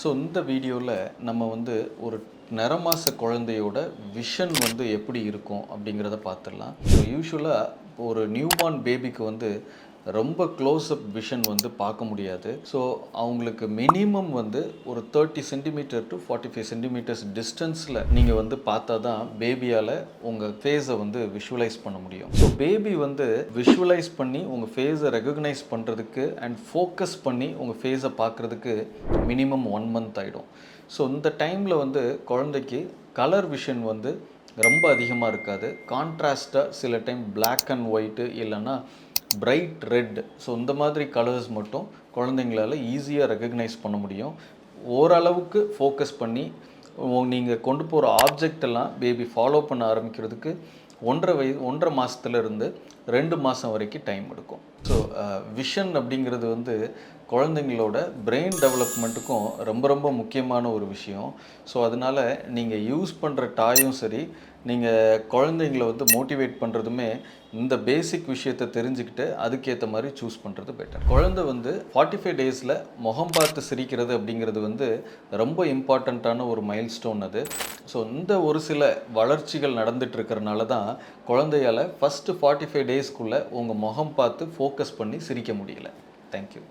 So இந்த வீடியோவில் நம்ம வந்து ஒரு நிறமாச குழந்தையோட விஷன் வந்து எப்படி இருக்கும் அப்படிங்கிறத பார்த்துடலாம். ஸோ யூஸ்வலாக ஒரு நியூபார்ன் பேபிக்கு வந்து ரொம்ப க்ளோஸ்அப் விஷன் வந்து பார்க்க முடியாது. ஸோ அவங்களுக்கு மினிமம் வந்து ஒரு thirty centimetre to forty five centimetres டிஸ்டன்ஸில் நீங்கள் வந்து பார்த்தா தான் பேபியால் உங்கள் ஃபேஸை வந்து விஷுவலைஸ் பண்ண முடியும். ஸோ பேபி வந்து விஷுவலைஸ் பண்ணி உங்கள் ஃபேஸை ரெகக்னைஸ் பண்ணுறதுக்கு அண்ட் ஃபோக்கஸ் பண்ணி உங்கள் ஃபேஸை பார்க்குறதுக்கு மினிமம் ஒன் மந்த் ஆகிடும் ஸோ இந்த டைமில் வந்து குழந்தைக்கு கலர் விஷன் வந்து ரொம்ப அதிகமாக இருக்காது. கான்ட்ராஸ்ட்டாக சில டைம் பிளாக் அண்ட் ஒயிட்டு இல்லைன்னா பிரைட் ரெட் ஸோ இந்த மாதிரி கலர்ஸ் மட்டும் குழந்தைங்களால ஈஸியாக ரெக்கக்னைஸ் பண்ண முடியும். ஓரளவுக்கு ஃபோக்கஸ் பண்ணி நீங்கள் கொண்டு போகிற ஆப்ஜெக்ட் எல்லாம் பேபி ஃபாலோ பண்ண ஆரம்பிக்கிறதுக்கு ஒன்றரை வயது ஒன்றரை மாதத்துலேருந்து ரெண்டு மாதம் வரைக்கும் டைம் எடுக்கும். ஸோ விஷன் uh, அப்படிங்கிறது வந்து குழந்தைங்களோட பிரெயின் டெவலப்மெண்ட்டுக்கும் ரொம்ப ரொம்ப முக்கியமான ஒரு விஷயம். ஸோ அதனால் நீங்கள் யூஸ் பண்ணுற டாயும் சரி நீங்கள் குழந்தைங்கள வந்து மோட்டிவேட் பண்ணுறதுமே இந்த பேசிக் விஷயத்தை தெரிஞ்சுக்கிட்டு அதுக்கேற்ற மாதிரி சூஸ் பண்ணுறது பெட்டர் குழந்தை வந்து ஃபார்ட்டி ஃபைவ் டேஸில் முகம் பார்த்து சிரிக்கிறது அப்படிங்கிறது வந்து ரொம்ப இம்பார்ட்டண்ட்டான ஒரு மைல் ஸ்டோன் அது. ஸோ இந்த ஒரு சில வளர்ச்சிகள் நடந்துகிட்ருக்கறனால தான் குழந்தையால் ஃபஸ்ட்டு ஃபார்ட்டி ஃபைவ் டேஸ்க்குள்ளே உங்கள் முகம் பார்த்து ஃபோக்கஸ் பண்ணி சிரிக்க முடியல. தேங்க்யூ